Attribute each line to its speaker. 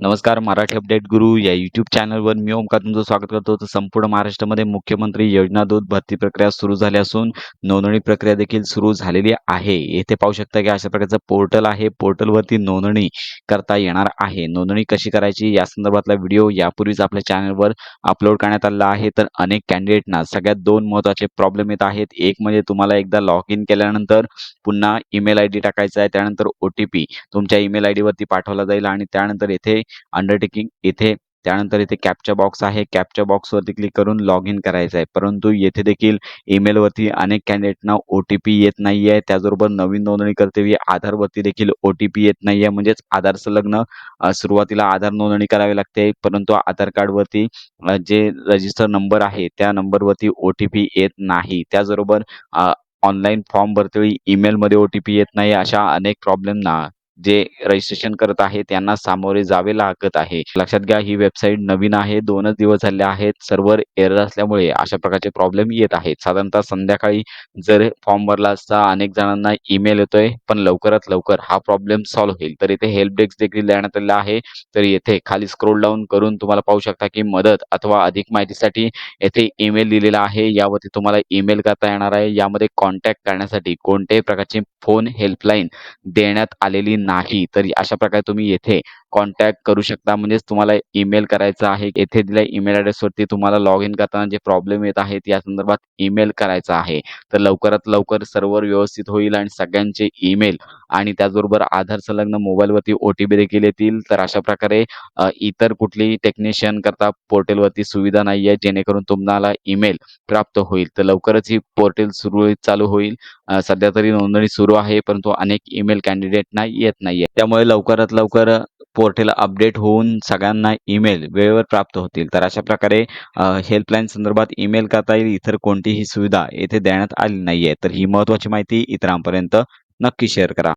Speaker 1: नमस्कार मराठी अपडेट गुरु या यूट्यूब चॅनलवर मी ओमकार तुमचं स्वागत करतो. तर संपूर्ण महाराष्ट्रामध्ये मुख्यमंत्री योजना दूत भरती प्रक्रिया सुरू झाली असून नोंदणी प्रक्रिया देखील सुरू झालेली आहे. येथे पाहू शकता की अशा प्रकारचं पोर्टल आहे. पोर्टलवरती नोंदणी करता येणार आहे. नोंदणी कशी करायची? या संदर्भातला व्हिडिओ यापूर्वीच आपल्या चॅनलवर अपलोड करण्यात आलेला आहे. तर अनेक कॅन्डिडेटना सगळ्यात दोन महत्त्वाचे प्रॉब्लेम येत आहेत. एक म्हणजे तुम्हाला एकदा लॉग इन केल्यानंतर पुन्हा ईमेल आय डी टाकायचा आहे. त्यानंतर ओ टी पी तुमच्या ईमेल आय डीवरती पाठवला जाईल आणि त्यानंतर येथे अंडरटेकिंग इथे त्यानंतर इथे कॅपचा बॉक्स आहे. कॅपच्या बॉक्सवरती क्लिक करून लॉग इन करायचं आहे. परंतु येथे देखील ईमेलवरती अनेक कॅन्डिडेटना ओ टी पी येत नाही आहे त्याचबरोबर नवीन नोंदणी करतेवेळी आधारवरती देखील ओ टी पी येत नाही आहे म्हणजेच आधार संलग्न सुरुवातीला आधार नोंदणी करावी लागते. परंतु आधार कार्डवरती जे रजिस्टर नंबर आहे त्या नंबरवरती ओ टी पी येत नाही. त्याचबरोबर ऑनलाईन फॉर्म भरतेवेळी ईमेलमध्ये ओ टी पी येत नाही. अशा अनेक प्रॉब्लेमना जे रजिस्ट्रेशन करत आहे त्यांना सामोरे जावे लागत आहे. लक्षात घ्या ही वेबसाईट नवीन आहे दोनच दिवस झाले आहेत सर्व्हर एरर असल्यामुळे अशा प्रकारचे प्रॉब्लेम येत आहेत. साधारणतः संध्याकाळी जर फॉर्म भरला असता अनेक जणांना ईमेल येतोय पण लवकरात लवकर हा प्रॉब्लेम सॉल्व्ह होईल. तर इथे हेल्प डेस्क देखील देण्यात आलेला आहे. तर येथे खाली स्क्रोल डाऊन करून तुम्हाला पाहू शकता की मदत अथवा अधिक माहितीसाठी येथे ईमेल दिलेला आहे. यावरती तुम्हाला ईमेल करता येणार आहे. यामध्ये कॉन्टॅक्ट करण्यासाठी कोणत्याही प्रकारची फोन हेल्पलाईन देण्यात आलेली नाही नाही तर अशा प्रकारे तुम्ही येथे कॉन्टॅक्ट करू शकता. म्हणजेच तुम्हाला ईमेल करायचा आहे. येथे दिल्या ईमेल ॲड्रेसवरती तुम्हाला लॉग इन करताना जे प्रॉब्लेम येत आहेत या संदर्भात ईमेल करायचा आहे. तर लवकरात लवकर सर्व्हर व्यवस्थित होईल आणि सगळ्यांचे ईमेल आणि त्याचबरोबर आधार संलग्न मोबाईलवरती ओ टी पी देखील येतील. तर अशा प्रकारे इतर कुठलीही टेक्निशियन करता पोर्टलवरती सुविधा नाही आहे. जेणेकरून तुम्हाला ईमेल प्राप्त होईल. तर लवकरच ही पोर्टल सुरू चालू होईल. सध्या तरी नोंदणी सुरू आहे परंतु अनेक ईमेल कॅन्डिडेटना येत नाहीये. त्यामुळे लवकरात लवकर पोर्टल अपडेट होऊन सगळ्यांना ईमेल वेळेवर प्राप्त होतील. तर अशा प्रकारे हेल्पलाईन संदर्भात ईमेल करता येईल. इतर कोणतीही सुविधा येथे देण्यात आली नाहीये. तर ही महत्त्वाची माहिती इतरांपर्यंत नक्की शेअर करा.